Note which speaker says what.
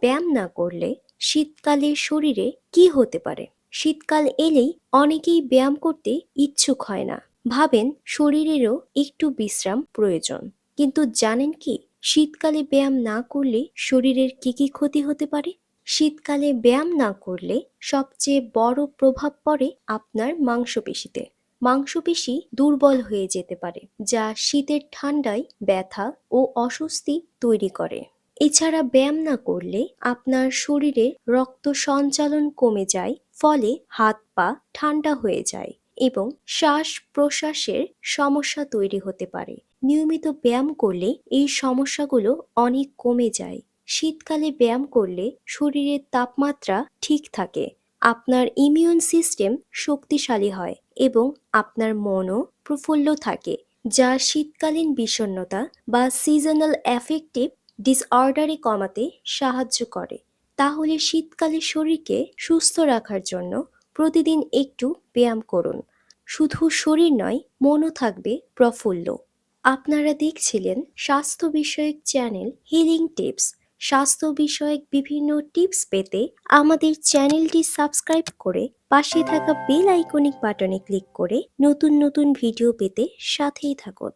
Speaker 1: ব্যায়াম না করলে শীতকালে শরীরে কি হতে পারে? শীতকাল এলেই অনেকেই ব্যায়াম করতে ইচ্ছুক হয় না। ভাবেন শরীরেরও একটু বিশ্রাম প্রয়োজন। কিন্তু জানেন কি, শীতকালে ব্যায়াম না করলে শরীরের কি কি ক্ষতি হতে পারে? শীতকালে ব্যায়াম না করলে সবচেয়ে বড় প্রভাব পড়ে আপনার মাংসপেশিতে। মাংসপেশি দুর্বল হয়ে যেতে পারে, যা শীতের ঠান্ডায় ব্যথা ও অস্বস্তি তৈরি করে। এছাড়া ব্যায়াম না করলে আপনার শরীরে রক্ত সঞ্চালন কমে যায়, ফলে হাত পা ঠান্ডা হয়ে যায় এবং শ্বাস প্রশ্বাসের সমস্যা তৈরি হতে পারে। নিয়মিত ব্যায়াম করলে এই সমস্যাগুলো অনেক কমে যায়। শীতকালে ব্যায়াম করলে শরীরের তাপমাত্রা ঠিক থাকে, আপনার ইমিউন সিস্টেম শক্তিশালী হয় এবং আপনার মনও প্রফুল্ল থাকে, যা শীতকালীন বিষণ্ণতা বা সিজনাল অ্যাফেক্টিভ ডিসঅর্ডারে কমাতে সাহায্য করে। তাহলে শীতকালে শরীরকে সুস্থ রাখার জন্য প্রতিদিন একটু ব্যায়াম করুন। শুধু শরীর নয়, মনও থাকবে প্রফুল্ল। আপনারা দেখছিলেন স্বাস্থ্য বিষয়ক চ্যানেল হিলিং টিপস স্বাস্থ্য বিষয়ক বিভিন্ন টিপস পেতে আমাদের চ্যানেলটি সাবস্ক্রাইব করে পাশে থাকা বেল আইকনিক বাটনে ক্লিক করে নতুন নতুন ভিডিও পেতে সাথেই থাকুন।